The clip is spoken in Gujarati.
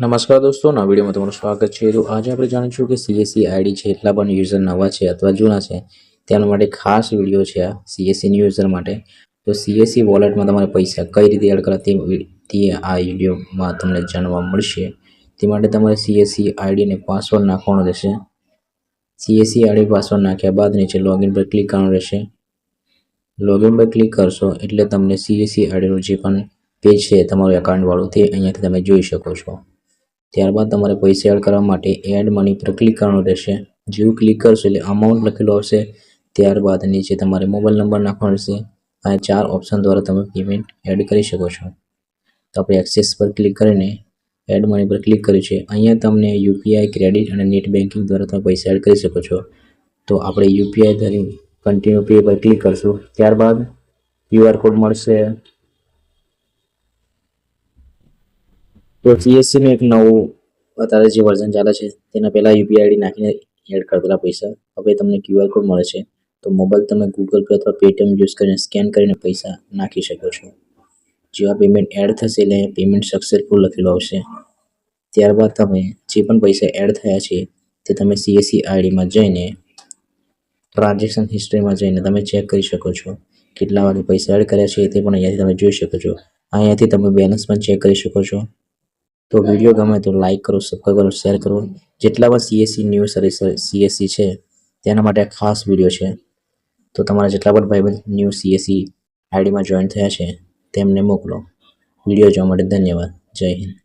નમસ્કાર દોસ્તો, નવા વિડીયોમાં તમારું સ્વાગત છે. તો આજે આપણે જાણીશું કે સીએસસી આઈડી છે એટલા પણ યુઝર નવા છે અથવા જૂના છે. તેના માટે ખાસ વીડિયો છે આ સીએસસી યુઝર માટે. તો સીએસસી વોલેટમાં તમારે પૈસા કઈ રીતે એડ કરવા તે આ વિડીયોમાં તમને જાણવા મળશે. તે માટે તમારે સીએસસી આઈડીને પાસવર્ડ નાખવાનો રહેશે. સીએસસી આઈડી પાસવર્ડ નાખ્યા બાદ નીચે લોગિન પર ક્લિક કરવાનું રહેશે. લોગિન પર ક્લિક કરશો એટલે તમને સીએસસી આઈડીનું જે પણ પેજ છે તમારું એકાઉન્ટવાળું તે અહીંયાથી તમે જોઈ શકો છો. ત્યારબાદ તમારે પૈસા એડ કરવા માટે એડ મની પર ક્લિક કરવાનું રહેશે. જેવું ક્લિક કરશો એટલે અમાઉન્ટ લખેલું આવશે. ત્યારબાદ નીચે તમારે મોબાઈલ નંબર નાખવાનો રહેશે. આ ચાર ઓપ્શન દ્વારા તમે પેમેન્ટ એડ કરી શકો છો. તો આપણે એક્સેસ પર ક્લિક કરીને એડ મની પર ક્લિક કર્યું છે. અહીંયા તમને યુપીઆઈ ક્રેડિટ અને નેટ બેન્કિંગ દ્વારા તમે પૈસા એડ કરી શકો છો. તો આપણે યુપીઆઈ ધરી કન્ટિન્યુ પે પર ક્લિક કરશું. ત્યારબાદ ક્યુઆર કોડ મળશે. તો સીએસસીનું એક નવું અત્યારે જે વર્ઝન ચાલે છે, તેના પહેલાં યુપીઆઈ આઈડી નાખીને એડ કરતા પૈસા. હવે તમને ક્યુઆર કોડ મળે છે. તો મોબાઈલ તમે ગૂગલ પે અથવા પેટીએમ યુઝ કરીને સ્કેન કરીને પૈસા નાખી શકો છો. જેવા પેમેન્ટ એડ થશે એટલે પેમેન્ટ સક્સેસફુલ લખેલું આવશે. ત્યારબાદ તમે જે પણ પૈસા એડ થયા છે, તે તમે સીએસસી આઈડીમાં જઈને ટ્રાન્ઝેક્શન હિસ્ટ્રીમાં જઈને તમે ચેક કરી શકો છો. કેટલા વાગે પૈસા એડ કર્યા છે તે પણ અહીંયાથી તમે જોઈ શકો છો. અહીંયાથી તમે બેલેન્સ પણ ચેક કરી શકો છો. તો વીડિયો ગમે તો લાઇક કરો સબસ્ક્રાઈબ કરો શેર કરો. જેટલા પણ સીએસસી ન્યૂઝ સીએસસી છે, તેના માટે ખાસ વીડિયો છે. તો તમારા જેટલા પણ ભાઈબંધ ન્યૂ સીએસસી આઈડીમાં જોઈન થયા છે, તેમને મોકલો. વીડિયો જોવા માટે ધન્યવાદ. જય હિન્દ.